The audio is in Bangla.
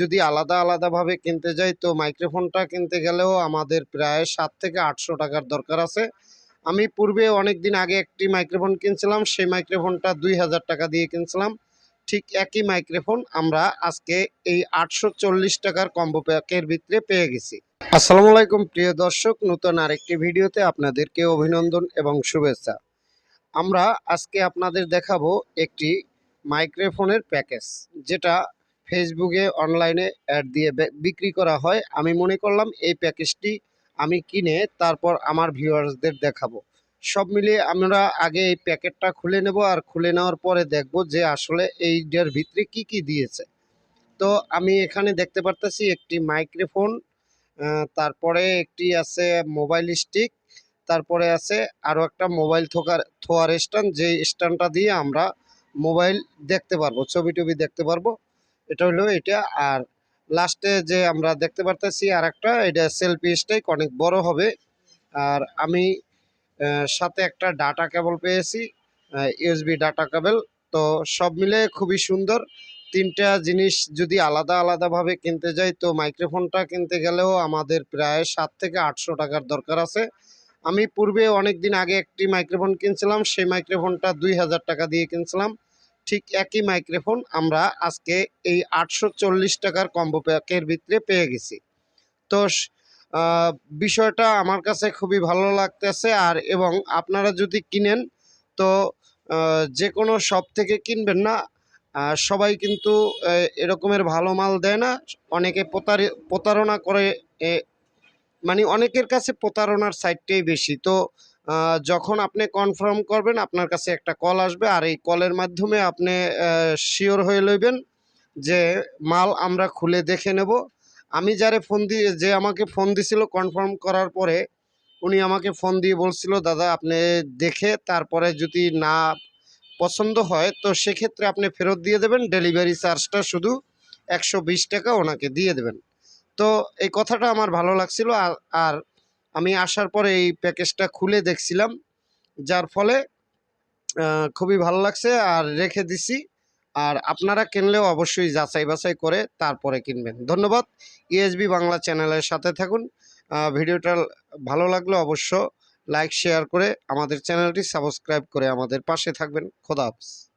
যদি আলাদা আলাদাভাবে কিনতে যাই, তো মাইক্রোফোনটা কিনতে গেলেও আমাদের প্রায় সাত থেকে আটশো টাকার দরকার আছে। আমি পূর্বে অনেক দিন আগে একটি মাইক্রোফোন কিনছিলাম, সেই মাইক্রোফোনটা দুই হাজার টাকা দিয়ে কিনছিলাম। ঠিক একই মাইক্রোফোন আমরা আজকে এই আটশো চল্লিশ টাকার কম্বো প্যাকের ভিতরে পেয়ে গেছি। আসসালামু আলাইকুম, প্রিয় দর্শক। নতুন আরেকটি ভিডিওতে আপনাদেরকে অভিনন্দন এবং শুভেচ্ছা। আমরা আজকে আপনাদের দেখাবো একটি মাইক্রোফোনের প্যাকেজ, যেটা ফেসবুকে অনলাইনে অ্যাড দিয়ে বিক্রি করা হয়। আমি মনে করলাম এই প্যাকেজটি আমি কিনে তারপর আমার ভিউয়ার্সদের দেখাবো। সব মিলিয়ে আমরা আগে এই প্যাকেটটা খুলে নেব আর খুলে নেওয়ার পরে দেখব যে আসলে এইটার ভিতরে কি কি দিয়েছে। তো আমি এখানে দেখতে পারতেছি একটি মাইক্রোফোন তারপরে একটি আছে মোবাইল স্টিক, তারপরে আছে আরও একটা মোবাইল থোকার থোয়ার স্ট্যান্ড যে স্ট্যান্ডটা দিয়ে আমরা মোবাইল দেখতে পারব ছবি টবি দেখতে পারব। এটা হলো এটা। আর লাস্টে যে আমরা দেখতে পারতেছি আর একটা এটা সেলফি স্টাইক অনেক বড় হবে। আর আমি সাথে একটা ডাটা কেবল পেয়েছি ইউএসবি ডাটা কেবল তো সব মিলে খুবই সুন্দর। তিনটা জিনিস যদি আলাদা আলাদাভাবে কিনতে যাই, তো মাইক্রোফোনটা কিনতে গেলেও আমাদের প্রায় সাত থেকে আটশো টাকার দরকার আছে। আমি পূর্বে অনেক দিন আগে একটি মাইক্রোফোন কিনছিলাম, সেই মাইক্রোফোনটা দুই হাজার টাকা দিয়ে কিনছিলাম। ঠিক একই মাইক্রোফোন আমরা আজকে এই আটশো চল্লিশ টাকার কম্বো প্যাকের ভিতরে পেয়ে গেছি। তো বিষয়টা আমার কাছে খুবই ভালো লাগতেছে আর এবং আপনারা যদি কিনেন, তো যে কোনো শপ থেকে কিনবেন না সবাই কিন্তু এরকমের ভালো মাল দেয় না। অনেকে প্রতারি, প্রতারণা করে মানে অনেকের কাছে প্রতারণার সাইডটাই বেশি। তো যখন আপনি কনফার্ম করবেন, আপনার কাছে একটা কল আসবে, আর এই কলের মাধ্যমে আপনি শিওর হয়ে লইবেন যে মাল আমরা খুলে দেখে নেব। আমি যারে ফোন দিয়ে যে আমাকে ফোন দিছিল কনফার্ম করার পরে, উনি আমাকে ফোন দিয়ে বলছিল, দাদা, আপনি দেখে তারপরে যদি না পছন্দ হয়, তো সেক্ষেত্রে আপনি ফেরত দিয়ে দেবেন। ডেলিভারি চার্জটা শুধু একশো বিশ টাকা ওনাকে দিয়ে দেবেন। তো এই কথাটা আমার ভালো লাগছিল, আর আর আমি আসার পরে এই প্যাকেজটা খুলে দেখছিলাম, যার ফলে খুবই ভালো লাগছে আর রেখে দিছি। আর আপনারা কিনলেও অবশ্যই যাচাই বাছাই করে তারপরে কিনবেন। ধন্যবাদ। ইএসবি বাংলা চ্যানেলের সাথে থাকুন। ভিডিওটা ভালো লাগলে অবশ্য লাইক, শেয়ার করে আমাদের চ্যানেলটি সাবস্ক্রাইব করে আমাদের পাশে থাকবেন। খোদা হাফেজ।